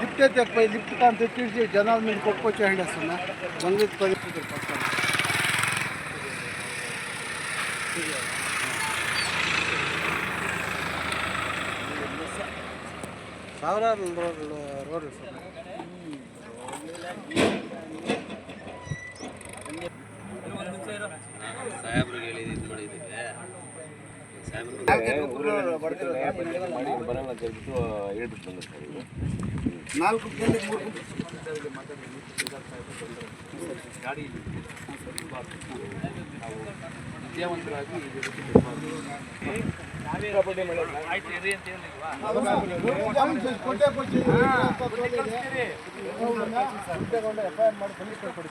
Lift అయితే పోయి lift కాని తెచ్చేసి జనాల మీద కొట్టుకొచ్చేయండి వస్తున్నా దొంగ పరిస్థితి పక్కన ಸಾವಿರಾರು ರೋಡ್ ರೋಡ್ ಬರೋಣ ಅಂತ ಹೇಳ್ಬಿಟ್ಟು ಹೇಳ್ಬಿಟ್ಟು ಬಂದ ಸರ್ ಇದು ನಾಲ್ಕು ಗಂಟೆ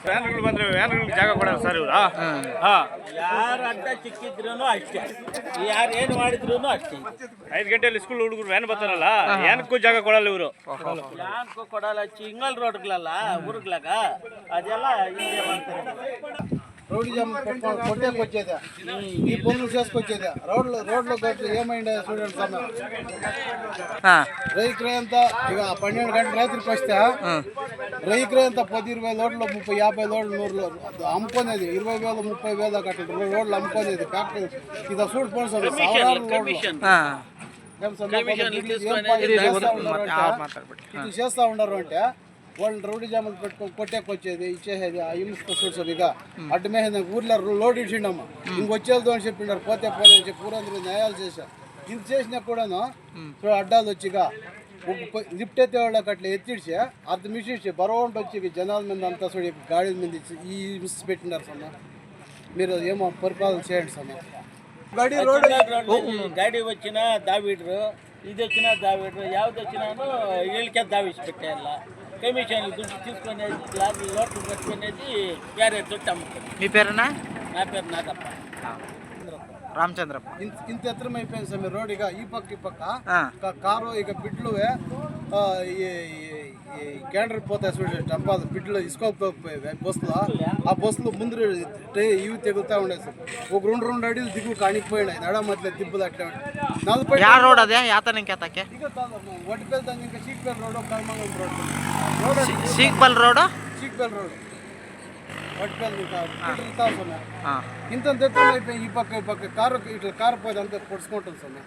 ವ್ಯಾನ್ಗಳು ಬಂದ್ರೆ ವ್ಯಾನ್ಗಳಿಗೆ ಜಾಗ ಕೊಡಲ್ಲ ಸರ್ ಇವ್ರ. ಹಾ. ಯಾರು ಅಡ್ಡ ಚಿಕ್ಕಿದ್ರು ಅಷ್ಟೇ. ಯಾರು ಏನು ಮಾಡಿದ್ರು ಅಷ್ಟೇ. ಐದು ಗಂಟೆಯಲ್ಲಿ ಸ್ಕೂಲ್ ಹುಡುಗರು ವ್ಯಾನ್ ಬರ್ತಾರಲ್ಲ ಏನಕ್ಕೂ ಜಾಗ ಕೊಡಲ್ಲ ಇವರು. ಯಾನ್ಕೂ ಕೊಡಲ್ಲ ಚಿಂಗಲ್ ರೋಡ್ಗಳಲ್ಲ ಊರುಗಳಾಗ ಅದೆಲ್ಲ ಮಾಡ್ತಾರೆ రోడ్డు జామ్ కొట్టేకొచ్చేదా ఈ పనులు చేసుకొచ్చేదా? రోడ్లు రోడ్లు గట్లు ఏమైందా చూడండి సార్ రైతులు క్రయంతా ఇక పన్నెండు గంటల రాత్రికి వస్తే రైతులు క్రయంత పది ఇరవై లోడ్లు ముప్పై యాభై లోడ్లు నూరు అమ్ముకునేది. ఇరవై వేలు ముప్పై వేలు అట్లా ఇరవై లోడ్లు అమ్ముకునేది. ఫ్యాక్టరీ. ఇది చూడు పోను సార్ సాధారణ లోడ్లు చేస్తా ఉన్నారు అంటే? వాళ్ళని రౌడీ జాములు పెట్టుకొని కొట్టేకొచ్చేది ఇచ్చేసేది ఆ ఇల్లు చూసరిగా అడ్డమేసేది ఊర్లో లోడ్ ఇచ్చిండమ్మ. ఇంకొచ్చేదో అని చెప్పిండారు పోతే పోతే అని చెప్పి ఊరందరూ న్యాయాలు చేశారు. ఇంత చేసినా కూడాను అడ్డాలు వచ్చిగా లిఫ్ట్ అయితే వాళ్ళకి అట్లా ఎత్తిడిచి అర్ధ మిషిచ్చి బరవంట వచ్చి జనాల మీద అంతా చూడ గాడిల మీద ఈ మిస్ పెట్టినారు సన్న మీరు ఏమో పరిపాలన చేయండి సన్న ಗಾಡಿ ರೋಡ್ ಗಾಡಿ ವಚ್ಚಿನ ದಾವಿಡ್ರು ಇದು ವಚ್ಚಿನ ದಾವಿಡ್ರು ಯಾವ್ದು ವಚ್ಚಿನ ಹೇಳಿಕೆ ದಾವಿಸ್ಬಿಟ್ಟೆ కమిషన్ దుడ్డు తీసుకునేది లారీ లోట్లు కట్టుకునేది వేరే దుడ్డు అమ్ముతుంది మీ పేరునా? నా పేరు నాగప్ప. రామచంద్రప్ప. ఇంత ఇంత ఎత్తరం అయిపోయింది సార్ రోడ్ ఇక ఈ పక్క ఈ పక్క. కారు ఇక బిడ్లు ఆ, ಈ ಕ್ಯಾಂಡ್ರ ಪೋತ ಸ್ವೀಟ್ ಟಂಪ್ ಅದು ಬಿಡ್ಲು ಇಸ್ಕೋಪ್ ಬಸ್ಲು. ಆ ಬಸ್ಲು ಮುಂದೆ ಟೈ ಇವು ತೆಗುತ್ತಾ ಉಂಡೆ ಸರ್. ಒಬ್ಬ ರೌಂಡ್ ರೌಂಡ್ ಅಡಿಲ್ ದಿಗು ಕಾಣಿಕ್ ಪೋಯಿಲ್ಲ. ದಿಬ್ಬು ದಟ್ಟೆ ದಿಬ್ಬದ ಅಟ್ಟೆ ಉಂಟು ಅದೇ ಯಾರು ರೋಡ್ ಅದೇ? ಯಾತನ ಕೇತಕ್ಕೆ ಒಟ್ಬೆಲ್ ತಂದಿಂಗ ಸೀಕ್ ಬೆಲ್ ರೋಡ್ ಕರ್ಮಂಗ ರೋಡ್. ಸೀಕ್ ಬೆಲ್ ರೋಡ್? ಸೀಕ್ ಬೆಲ್ ರೋಡ್ ಒಟ್ಬೆಲ್ ಇಂತ ಈ ಪಕ್ಕ ಈ ಪಕ್ಕ. ಕಾರು ಇಟ್ಲ ಕಾರು ಪೋದ ಅಂತ ಸುಮ್ಮನೆ ಸೊನ್ನೆ.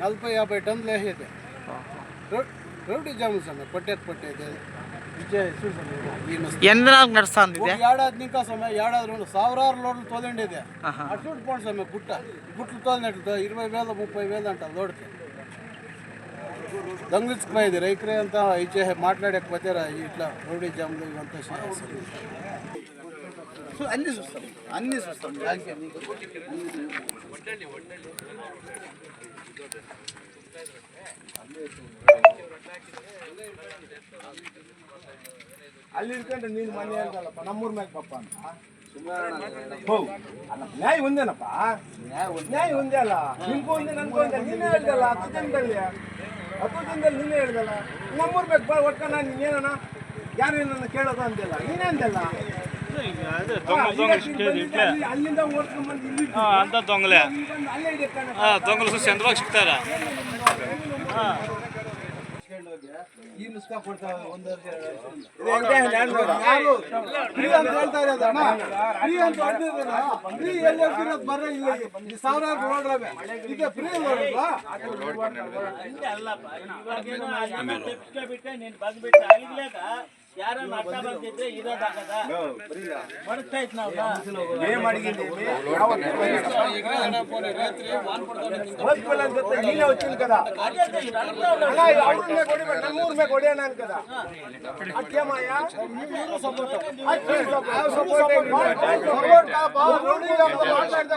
ನಲ್ಪ ಯಾಭೈ ಟನ್ ಲೇಹ ಇದೆ. రో- రోడ్డు జాము సమయం కొట్టేది కొట్టేది విజయ్ చూడు సమయం ఈ మస్తు. ఎన్ని నెలలకు నడుస్తుంది ఒక ఇది ఏడాది ఇంకా సమయం ఏడాది రెండు ಸಾವಿರಾರು లోడ్లు తోలండేది అటు చూడు పోండి సమయం గుట్ట గుట్లు తోలినట్లు ఇరవై వేలు ముప్పై వేలు అంట లోడ్కి దొంగిలించుకుపోయేది రైతులే అంతా ఇచ్చే మాట్లాడకపోతే రా- ఇట్లా రోడ్డు జాములు ఇవంతా చేస్తారు. చూ- అన్నీ చూస్తాం అన్నీ చూస్తాం దానికి మీకు ಅಲ್ಲಿ ಇಟ್ಕೊಂಡ್ರೆ ನೀನು ಮನೆ ಅಂತಲ್ಲಪ್ಪ ನಮ್ಮೂರ್ ಮ್ಯಾಗ ಪಪ್ಪ ಅಂತ. ಹೋ ಅಲ್ಲ ನ್ಯಾಯ ಒಂದೇನಪ್ಪ? ನ್ಯಾಯ ಒಂದೇ ಅಲ್ಲ. ನಿಮ್ಗೂ ಒಂದೇ ನನ್ಗೂ ಒಂದೇ. ನೀನೇ ಹೇಳ್ದಲ್ಲ ಹತ್ತು ದಿನದಲ್ಲಿ. ಹತ್ತು ದಿನದಲ್ಲಿ ನೀನೇ ಹೇಳ್ದಲ್ಲ. ನಮ್ಮೂರ್ ಮ್ಯಾಗ ಬಾ ಒಟ್ಟ ನಾನು ನೀನೇನ ಯಾರು ನನ್ನ ಕೇಳೋದು ಅಂದಿಲ್ಲ. ನೀನೇ ಅಂದಲ್ಲ. ಅಂತ ದೊಂಗಲೆ. ಹಾಂ ದೊಂಗಲು ಸುಸ್ ಚಂದ್ರವಾಗಿ ಸಿಗ್ತಾರ. ಸಾವಿರ ಯಾರನ್ನ ಅರ್ಥ ಬರ್ತಿದ್ರೆ ಇರೋದಾಗದ ಮಡಗ್ತಾ ಇತ್ತು ನಾವು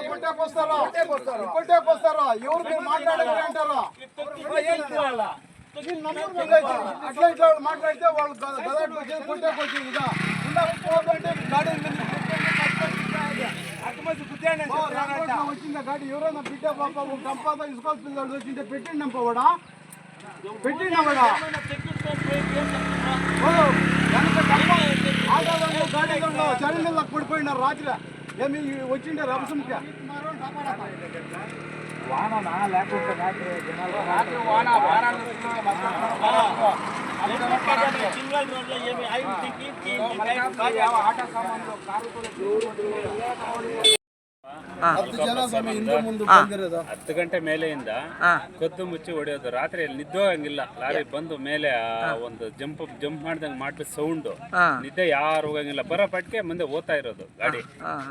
ಕೊಟ್ಟೆ ಕೊಡ್ತಾರ ಕೊಟ್ಟೆ ಕೊಡ್ತಾರ ಇವ್ರಿಗೆ ಮಾತಾಡೋದು ಅಂತಾರ. అట్లా ఇట్లా మాట్లాడితే వాళ్ళు కొట్టేకొచ్చింది ఇదా పోతుంటే గాడి వచ్చిందా గాడి ఎవరైనా బిడ్డ పాప సంపాద ఇసుకోవాలి పిల్లలు వచ్చింటే పెట్టిండం పోవడా పెట్టిండవడా గాడిలో చలి పడిపోయినారు రాత్రి ఏమి వచ్చిండే రభసంకి వాననా లేకుంటే రాత్రి జనాలు రాత్రి వాన వారాలు సింగల్ రోడ్లో ఏమి ఐదు ఆటో సామాన్లు కారుతో ಹತ್ತು ಜನ ಸ್ವಾಮಿ ಹಿಂದೆ ಮುಂದೆ ಬಂದಿರೋದು. ಹತ್ತು ಗಂಟೆ ಮೇಲೆಯಿಂದ ಕದ್ದು ಮುಚ್ಚಿ ಹೊಡೆಯೋದು. ರಾತ್ರಿ ನಿದ್ದೆ ಹಂಗಿಲ್ಲ. ಲಾರಿ ಬಂದು ಮೇಲೆ ಆ ಒಂದು ಜಂಪ್ ಜಂಪ್ ಮಾಡ್ದಂಗೆ ಮಾಡ್ಬಿಟ್ಟು ಸೌಂಡ್. ನಿದ್ದೆ ಯಾರು ಹೋಗಂಗಿಲ್ಲ. ಬರೋ ಪಟ್ಕೆ ಮುಂದೆ ಓದ್ತಾ ಇರೋದು ಗಾಡಿ.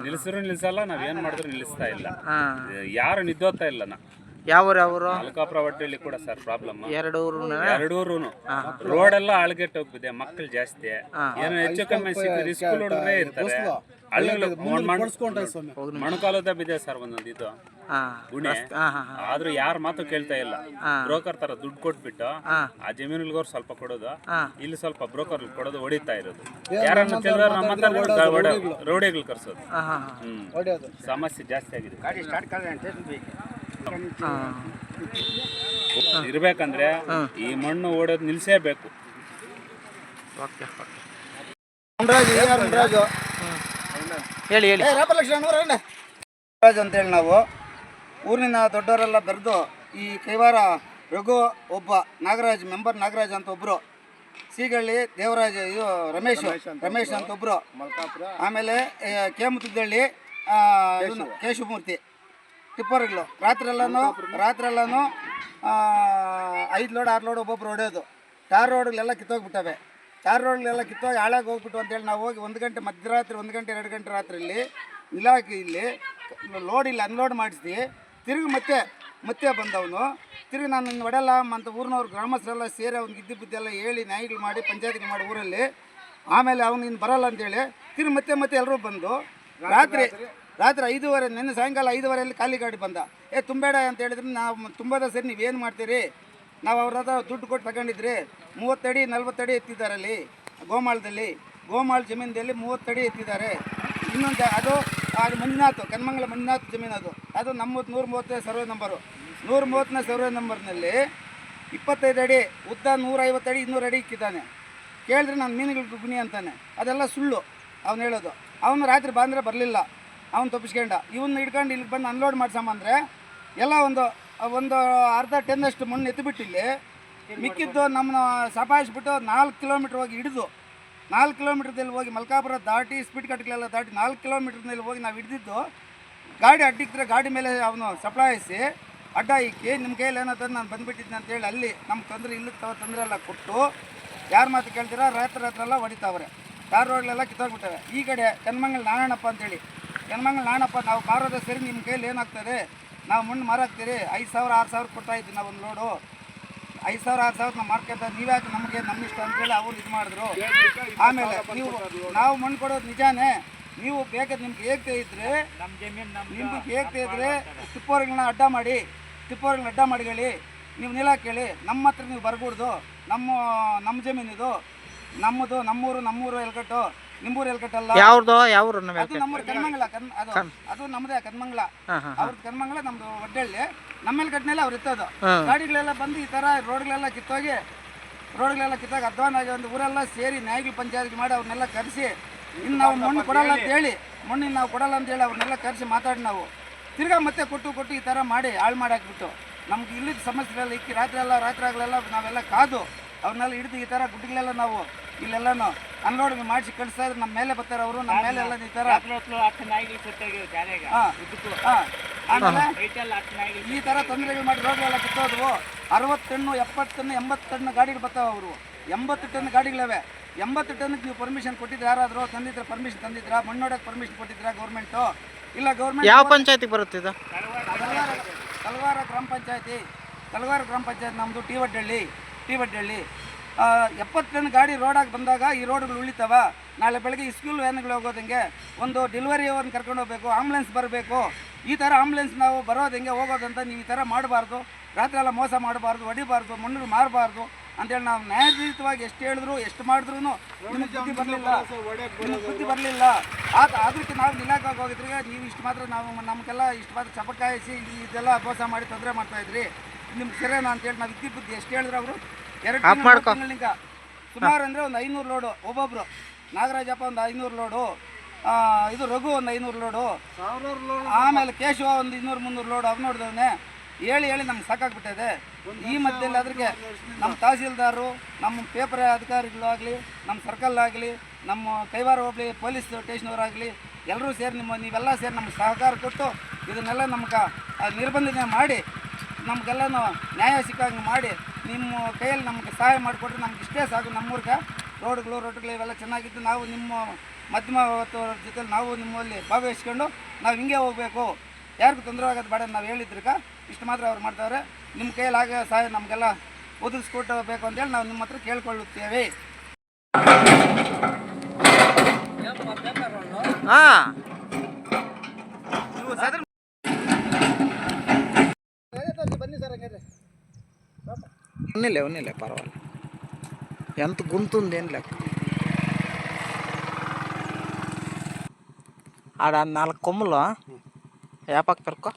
ನಿಲ್ಸಿದ್ರು ನಿಲ್ಸಲ್ಲ ನಾವ್ ಏನ್ ಮಾಡಿದ್ರು ನಿಲ್ಲಿಸ್ತಾ ಇಲ್ಲ. ಯಾರು ನಿದ್ದೋತಾ ಇಲ್ಲ ನಾ. ಯಾವ್ರು ಯಾವ್ರು? ಹೊಟ್ಟೆಲಿ ಕೂಡ ಸರ್ ಪ್ರಾಬ್ಲಮ್ ಎರಡು ಊರು ಎರಡೂರುನು. ರೋಡ್ ಎಲ್ಲ ಅಳಗೆಟ್ಟು ಹೋಗ್ಬಿದೆ ಮಕ್ಕಳು ಜಾಸ್ತಿ. ಏನೋ ಹೆಚ್ಚು ಕಮ್ಮಿ ಸಿಕ್ಕಿದ್ರೆ ಸ್ಕೂಲ್ ಹುಡುಗರೇ ಇರ್ತಾರೆ. ಮಣಕಾಲದ ಬಿದೆ ಸರ್ ಒಂದೊಂದು ಇದು. ಆದ್ರೂ ಯಾರ ಮಾತು ಕೇಳ್ತಾ ಇಲ್ಲ. ಬ್ರೋಕರ್ ತರ ದುಡ್ಡು ಕೊಟ್ಬಿಟ್ಟು ಆ ಜಮೀನುಗಳಿಗೋರ್ ಸ್ವಲ್ಪ ಕೊಡೋದು ಇಲ್ಲಿ ಸ್ವಲ್ಪ ಬ್ರೋಕರ್ ಕೊಡೋದು ಹೊಡಿತಾ ಇರೋದು. ಯಾರನ್ನ ತಿಳಿದ್ರೆ ನಮ್ಮ ಹತ್ರ ರೋಡಿಗಳು ಕರ್ಸೋದು. ಸಮಸ್ಯೆ ಜಾಸ್ತಿ ಆಗಿದೆ. ಇರ್ಬೇಕಂದ್ರೆ ಈ ಮಣ್ಣು ಓಡೋದು ನಿಲ್ಸೇಬೇಕು. ಹೇಳಿ ಹೇಳಿ. ರಾಜ್ ಅಂತೇಳಿ ನಾವು. ಊರಿನ ದೊಡ್ಡವರೆಲ್ಲ ಬೆರೆದು ಈ ಕೈವಾರ ರಘು ಒಬ್ಬ ನಾಗರಾಜ್ ಮೆಂಬರ್ ನಾಗರಾಜ್ ಅಂತ ಒಬ್ಬರು ಸೀಗಳ್ಳಿ ದೇವರಾಜ್ ಇದು ರಮೇಶ್ ರಮೇಶ್ ಅಂತ. ಒಬ್ಬರು ಆಮೇಲೆ ಕೇಮುತ್ತದಳ್ಳಿ ಕೇಶವಮೂರ್ತಿ ಟಿಪ್ಪರ್ಗಳು. ರಾತ್ರೆಲ್ಲನೂ ರಾತ್ರೆಲ್ಲನೂ ಐದು ಲೋಡ್, ಆರು ಲೋಡ್ ಒಬ್ಬೊಬ್ರು ಹೊಡೆಯೋದು. ಟಾರ್ ರೋಡ್ಗಳೆಲ್ಲ ಕಿತ್ತೋಗ್ಬಿಟ್ಟವೆ. ಟಾರ್ ರೋಡ್ಗಳೆಲ್ಲ ಕಿತ್ತೋಗಿ ಹಾಳಾಗಿ ಹೋಗ್ಬಿಟ್ಟು ಅಂತೇಳಿ ನಾವು ಹೋಗಿ ಒಂದು ಗಂಟೆ ಮಧ್ಯರಾತ್ರಿ, ಒಂದು ಗಂಟೆ, ಎರಡು ಗಂಟೆ ರಾತ್ರಿಯಲ್ಲಿ ಇಲಾಖೆ ಇಲ್ಲಿ ಲೋಡ್ ಇಲ್ಲಿ, ಅನ್ಲೋಡ್ ಮಾಡಿಸಿ ತಿರುಗಿ ಮತ್ತೆ ಮತ್ತೆ ಬಂದವನು. ತಿರುಗಿ ನಾನು ನಿನ್ನ ಹೊಡೆಯಲ್ಲ ಅಂತ ಊರಿನವ್ರು ಗ್ರಾಮಸ್ಥರೆಲ್ಲ ಸೇರಿ ಅವ್ನಿಗೆ ಇದ್ದು ಬಿದ್ದೆಲ್ಲ ಹೇಳಿ ನ್ಯಾಯಗಳು ಮಾಡಿ ಪಂಚಾಯತಿಗೆ ಮಾಡಿ ಊರಲ್ಲಿ. ಆಮೇಲೆ ಅವನು ಇನ್ನು ಬರಲ್ಲ ಅಂತೇಳಿ ತಿರುಗಿ ಮತ್ತೆ ಮತ್ತೆ ಎಲ್ಲರೂ ಬಂದು ರಾತ್ರಿ ರಾತ್ರಿ ಐದೂವರೆ, ನಿನ್ನೆ ಸಾಯಂಕಾಲ ಐದೂವರೆಯಲ್ಲಿ ಖಾಲಿ ಗಾಡಿ ಬಂದ. ಏ ತುಂಬಬೇಡ ಅಂತ ಹೇಳಿದ್ರೆ. ನಾವು ತುಂಬದ ಸರಿ ನೀವೇನು ಮಾಡ್ತೀರಿ? ನಾವು ಅವ್ರ ಹತ್ರ ದುಡ್ಡು ಕೊಟ್ಟು ತಗೊಂಡಿದ್ರಿ ಮೂವತ್ತಡಿ ನಲ್ವತ್ತಡಿ ಎತ್ತಿದ್ದಾರೆ ಅಲ್ಲಿ, ಗೋಮಾಳದಲ್ಲಿ. ಗೋಮಾಳ ಜಮೀನದಲ್ಲಿ ಮೂವತ್ತಡಿ ಎತ್ತಿದ್ದಾರೆ. ಇನ್ನೊಂದು ಅದು ಅದು ಮಂಜುನಾಥ್ ಕನ್ಮಂಗಲ ಮಂಜುನಾಥ್ ಜಮೀನು ಅದು. ಅದು ನಮ್ಮದು ನೂರ ಮೂವತ್ತನೇ ಸರ್ವೆ ನಂಬರು. ನೂರ ಮೂವತ್ತನೇ ಸರ್ವೆ ನಂಬರ್ನಲ್ಲಿ ಇಪ್ಪತ್ತೈದು ಅಡಿ, ಉದ್ದ ನೂರೈವತ್ತು ಅಡಿ, ಇನ್ನೂರು ಅಡಿ ಇಕ್ಕಿದ್ದಾನೆ. ಕೇಳಿದ್ರೆ ನಾನು ಮೀನುಗಳು ಗುಣಿ ಅಂತಾನೆ. ಅದೆಲ್ಲ ಸುಳ್ಳು, ಅವನು ಹೇಳೋದು. ಅವನು ರಾತ್ರಿ ಬಂದರೆ ಬರಲಿಲ್ಲ. ಅವ್ನು ತಪ್ಪಿಸ್ಕೊಂಡ. ಇವನ್ನ ಹಿಡ್ಕೊಂಡು ಇಲ್ಲಿಗೆ ಬಂದು ಅನ್ಲೋಡ್ ಮಾಡ್ಸಂಬಂದ್ರೆ ಎಲ್ಲ ಒಂದು ಒಂದು ಅರ್ಧ ಟೆನ್ನಷ್ಟು ಮಣ್ಣು ಎತ್ತಿಬಿಟ್ಟು ಇಲ್ಲಿ ಮಿಕ್ಕಿದ್ದು ನಮ್ಮನ್ನ ಸಪಾಯಿಸ್ಬಿಟ್ಟು ನಾಲ್ಕು ಕಿಲೋಮೀಟ್ರ್ ಹೋಗಿ ಹಿಡಿದು ನಾಲ್ಕು ಕಿಲೋಮೀಟ್ರದಲ್ಲಿ ಹೋಗಿ ಮಲ್ಕಾಪುರ ದಾಟಿ ಸ್ಪೀಡ್ ಕಟ್ಗಳೆಲ್ಲ ದಾಟಿ ನಾಲ್ಕು ಕಿಲೋಮೀಟ್ರ್ನಲ್ಲಿ ಹೋಗಿ ನಾವು ಹಿಡಿದಿದ್ದು ಗಾಡಿ ಅಡ್ಡಿಕ್ಕಿದ್ರೆ ಗಾಡಿ ಮೇಲೆ ಅವನು ಸಪ್ಲಾಯಿಸಿ ಅಡ್ಡ ಇಕ್ಕಿ ನಿಮ್ಮ ಕೈಯಲ್ಲಿ ಏನಂತ ನಾನು ಬಂದುಬಿಟ್ಟಿದ್ದೆ ಅಂತೇಳಿ ಅಲ್ಲಿ ನಮ್ಮ ತೊಂದರೆ ಇಲ್ಲಿ ತವ ತೊಂದರೆ ಎಲ್ಲ ಕೊಟ್ಟು ಯಾರು ಮಾತು ಕೇಳ್ತೀರ ರಾತ್ರಿ ರಾತ್ರೆಲ್ಲ ಹೊಡಿತಾವ್ರೆ. ಕಾರ್ ರೋಡ್ಲೆಲ್ಲ ಕಿತ್ತೋಗ್ಬಿಟ್ಟವೆ. ಈ ಕಡೆ ಕನ್ಮಂಗಲ್ ನಾರಾಯಣಪ್ಪ ಅಂತೇಳಿ ಕನ್ಮಂಗಲ್ ನಾಣಪ್ಪ ನಾವು ಮಾರೋದ ಸರಿ ನಿಮ್ಮ ಕೈಯಲ್ಲಿ ಏನಾಗ್ತದೆ? ನಾವು ಮಣ್ಣು ಮಾರಾಕ್ತೀರಿ. ಐದು ಸಾವಿರ, ಆರು ಸಾವಿರ ಕೊಡ್ತಾ ಇದ್ವಿ ನಾವು ಒಂದು ಲೋಡು ಐದು ಸಾವಿರ, ಆರು ಸಾವಿರ ನಾವು ಮಾರ್ಕೆಟ್ ನೀವ್ಯಾಕೆ ನಮಗೆ ನಮ್ಮ ಇಷ್ಟ ಅಂತೇಳಿ ಅವ್ರು ಇದು ಮಾಡಿದ್ರು. ಆಮೇಲೆ ನೀವು, ನಾವು ಮಣ್ಣು ಕೊಡೋದು ನಿಜಾನೇ, ನೀವು ಬೇಕಾದ್ರೆ ನಿಮ್ಗೆ ಏಕ್ತೆ ಇದ್ರೆ, ನಿಮ್ಗೆ ಏಕ್ತೆ ಇದ್ರೆ ಟಿಪ್ಪೋರ್ಗಳನ್ನ ಅಡ್ಡ ಮಾಡಿ ಟಿಪ್ಪೋರ್ಗಳನ್ನ ಅಡ್ಡ ಮಾಡಿ ಹೇಳಿ, ನೀವು ನೆಲ ಕೇಳಿ, ನಮ್ಮ ಹತ್ರ ನೀವು ಬರ್ಕೂಡ್ದು ನಮ್ಮ ನಮ್ಮ ಜಮೀನಿದು, ನಮ್ಮದು, ನಮ್ಮೂರು ನಮ್ಮೂರು ಎಲ್ಕಟ್ಟು ನಿಮ್ಮೂರು ಎಲ್ಕಟ್ಟಲ್ಲ ಯಾವ್ದು ಯಾವ್ರು ನಮ್ಮ ಅದು ನಮ್ಮೂರು ಕನ್ಮಂಗಲ ಕನ್ ಅದು ಅದು ನಮ್ಮದೇ ಹಾಂ ಅವ್ರದ್ದು ಕನ್ಮಂಗಲ ನಮ್ದು ಒಡ್ಡಳ್ಳಿ ನಮ್ಮೇಲೆ ಕಟ್ನೆಲ್ಲ ಅವ್ರು ಇತ್ತದು. ಗಾಡಿಗಳೆಲ್ಲ ಬಂದು ಈ ತರ ರೋಡ್ಗಳೆಲ್ಲ ಕಿತ್ತೋಗಿ ರೋಡ್ಗಳೆಲ್ಲ ಕಿತ್ತಾಗ ಅಧ್ವಾನ ಆಗಿ ಒಂದು ಊರೆಲ್ಲ ಸೇರಿ ನ್ಯಾಯಗಳು ಪಂಚಾಯತ್ ಮಾಡಿ ಅವ್ರನ್ನೆಲ್ಲ ಕರೆಸಿ ಇನ್ನು ನಾವು ಮಣ್ಣು ಕೊಡಲ್ಲ ಅಂತ ಹೇಳಿ. ಮಣ್ಣಿನ ನಾವು ಕೊಡಲ್ಲ ಅಂತ ಹೇಳಿ ಅವ್ರನ್ನೆಲ್ಲ ಕರೆಸಿ ಮಾತಾಡಿ ನಾವು. ತಿರ್ಗಾ ಮತ್ತೆ ಕೊಟ್ಟು ಕೊಟ್ಟು ಈ ಥರ ಮಾಡಿ ಹಾಳು ಮಾಡಾಕ್ಬಿಟ್ಟು. ನಮ್ಗೆ ಇಲ್ಲಿದ್ದ ಸಮಸ್ಯೆಗಳೆಲ್ಲ ಇಕ್ಕಿ ರಾತ್ರಿ ಎಲ್ಲ ರಾತ್ರಿ ಆಗಲೆಲ್ಲ ನಾವೆಲ್ಲ ಕಾದು ಅವ್ರನ್ನೆಲ್ಲ ಹಿಡಿದು ಈ ಥರ ಗುಡ್ಡಿಗಳೆಲ್ಲ ನಾವು ಇಲ್ಲೆಲ್ಲನೂ ಅನ್ಲೋಡ್ ಮಾಡಿಸಿ ಕಳಿಸ್ತಾ ಇದ್ರೆ. ನಮ್ಮ ಮೇಲೆ ಬರ್ತಾರೆ ಅವರು ನಮ್ಮ ಮೇಲೆ ಎಲ್ಲ ನಾಯಿಗಳು ಈ ತರ ತೊಂದರೆಗಳು ಮಾಡಿ ರೋಡ್ಗಳೆಲ್ಲ ಕಿತ್ತೋದ್ವು ಅರವತ್ತು ಟನ್ನು ಎಪ್ಪತ್ತು ಟನ್ ಎಂಬತ್ತು ಟನ್ ಗಾಡಿಗಳು ಬರ್ತಾವೆ ಅವರು. ಎಂಬತ್ತು ಟನ್ ಗಾಡಿಗಳವೆ. ಎಂಬತ್ತು ಟನ್ಗೆ ನೀವು ಪರ್ಮಿಷನ್ ಕೊಟ್ಟಿದ್ರೆ ಯಾರಾದರೂ ತಂದಿದ್ರೆ ಪರ್ಮಿಷನ್ ತಂದಿದ್ರಾ? ಮಣ್ಣೋಡಕ್ಕೆ ಪರ್ಮಿಷನ್ ಕೊಟ್ಟಿದ್ರಾ ಗೌರ್ಮೆಂಟು ಇಲ್ಲ ಗೌರ್ಮೆಂಟ್ ಯಾವ ಪಂಚಾಯತಿ ಬರುತ್ತೆ ಇದು? ಕಲ್ವಾರ ಗ್ರಾಮ ಪಂಚಾಯತಿ. ಕಲ್ವಾರ ಗ್ರಾಮ ಪಂಚಾಯತ್ ನಮ್ಮದು ಟಿ ವಡ್ಡಳ್ಳಿ. ಟಿ ವಡ್ಡಳ್ಳಿ. ಎಪ್ಪತ್ತು ಟನ್ ಗಾಡಿ ರೋಡಾಗಿ ಬಂದಾಗ ಈ ರೋಡ್ಗಳು ಉಳಿತಾವ. ನಾಳೆ ಬೆಳಗ್ಗೆ ಸ್ಕೂಲ್ ವ್ಯಾನ್ಗಳು ಹೋಗೋದಂಗೆ ಒಂದು ಡೆಲಿವರಿ ಅವ್ರನ್ನ ಕರ್ಕೊಂಡು ಹೋಗಬೇಕು ಆಂಬುಲೆನ್ಸ್ ಬರಬೇಕು. ಈ ಥರ ಆಂಬುಲೆನ್ಸ್ ನಾವು ಬರೋದು ಹೆಂಗೆ? ಹೋಗೋದಂತ ನೀವು ಈ ಥರ ಮಾಡಬಾರ್ದು. ರಾತ್ರಿ ಎಲ್ಲ ಮೋಸ ಮಾಡಬಾರ್ದು, ಹೊಡಿಬಾರ್ದು, ಮಣ್ಣು ಮಾರಬಾರ್ದು ಅಂತೇಳಿ ನಾವು ನ್ಯಾಯಯುತವಾಗಿ ಎಷ್ಟು ಹೇಳಿದ್ರು, ಎಷ್ಟು ಮಾಡಿದ್ರು ನಿಮಗೆ ಬುದ್ಧಿ ಬರಲಿಲ್ಲ. ನಿಮಗೆ ಬುದ್ಧಿ ಬರಲಿಲ್ಲ. ಆತ ಅದಕ್ಕೆ ನಾವು ಇಲಾಖೆಗೆ ಹೋಗಿದ್ರೆ ನೀವು ಇಷ್ಟು ಮಾತ್ರ ನಾವು ನಮಗೆಲ್ಲ ಇಷ್ಟು ಮಾತ್ರ ಚಪಕಾಯಿಸಿ ಇದೆಲ್ಲ ಮೋಸ ಮಾಡಿ ತೊಂದರೆ ಮಾಡ್ತಾಯಿದ್ರಿ ನಿಮ್ಗೆ ಸರಿನಾ ಅಂತೇಳಿ ನಾವು ವಿದ್ಯುತ್ ಬುದ್ಧಿ ಎಷ್ಟು ಹೇಳಿದ್ರು ಅವರು? ಎರಡು ಸುಮಾರು ಅಂದರೆ ಒಂದು ಐನೂರು ಲೋಡು. ಒಬ್ಬೊಬ್ಬರು ನಾಗರಾಜಪ್ಪ ಒಂದು ಐನೂರು ಲೋಡು. ಆ, ಇದು ರಘು ಒಂದು ಐನೂರು ಲೋಡು. ಆಮೇಲೆ ಕೇಶವ ಒಂದು ಇನ್ನೂರು ಮುನ್ನೂರು ಲೋಡು. ಅವ್ ನೋಡಿದವನೇ ಹೇಳಿ ಹೇಳಿ ನಮ್ಗೆ ಸಾಕಾಗ್ಬಿಟ್ಟಿದೆ ಈ ಮಧ್ಯದಲ್ಲಿ ಅದ್ರಿಗೆ ನಮ್ಮ ತಹಸೀಲ್ದಾರರು ನಮ್ಮ ಪೇಪರ್ ಅಧಿಕಾರಿಗಳಾಗಲಿ ನಮ್ಮ ಸರ್ಕಲ್ ಆಗಲಿ ನಮ್ಮ ಕೈವಾರ ಹೋಗ್ಲಿ ಪೊಲೀಸ್ ಸ್ಟೇಷನವರಾಗಲಿ ಎಲ್ಲರೂ ಸೇರಿ ನಿಮ್ಮ ನೀವೆಲ್ಲ ಸೇರಿ ನಮ್ಗೆ ಸಹಕಾರ ಕೊಟ್ಟು ಇದನ್ನೆಲ್ಲ ನಮ್ಗೆ ಆ, ನಿರ್ಬಂಧನೆ ಮಾಡಿ ನಮಗೆಲ್ಲನೂ ನ್ಯಾಯ ಸಿಕ್ಕಂಗೆ ಮಾಡಿ ನಿಮ್ಮ ಕೈಯಲ್ಲಿ ನಮ್ಗೆ ಸಹಾಯ ಮಾಡಿಕೊಟ್ರೆ ನಮ್ಗೆ ಇಷ್ಟೇ ಸಾಕು ನಮ್ಮೂರ್ಗೆ. ರೋಡ್ಗಳು ರೋಡ್ಗಳು ಇವೆಲ್ಲ ಚೆನ್ನಾಗಿದ್ದು ನಾವು ನಿಮ್ಮ ಮಧ್ಯಮ ಜೊತೆ ನಾವು ನಿಮ್ಮಲ್ಲಿ ಭಾಗವಹಿಸ್ಕೊಂಡು ನಾವು ಹಿಂಗೆ ಹೋಗಬೇಕು. ಯಾರಿಗೂ ತೊಂದರೆ ಆಗೋದು ಬೇಡ ನಾವು ಹೇಳಿದ್ರಕ ಇಷ್ಟು ಮಾತ್ರ ಅವ್ರು ಮಾಡ್ತಾವ್ರೆ. ನಿಮ್ಮ ಕೈಯಲ್ಲಿ ಆಗ ಸಹಾಯ ನಮಗೆಲ್ಲ ಬೇಕು ಅಂತೇಳಿ ನಾವು ನಿಮ್ಮ ಹತ್ರ ಕೇಳ್ಕೊಳ್ಳುತ್ತೇವೆ. ಹಾಂ. ఉన్నిలే ఉన్నిలే పర్వాలేదు ఎంత గుంతుంది ఏం లెక్క. ఆడ నాలుగు కొమ్ములు ఏ పక్క పెరుకో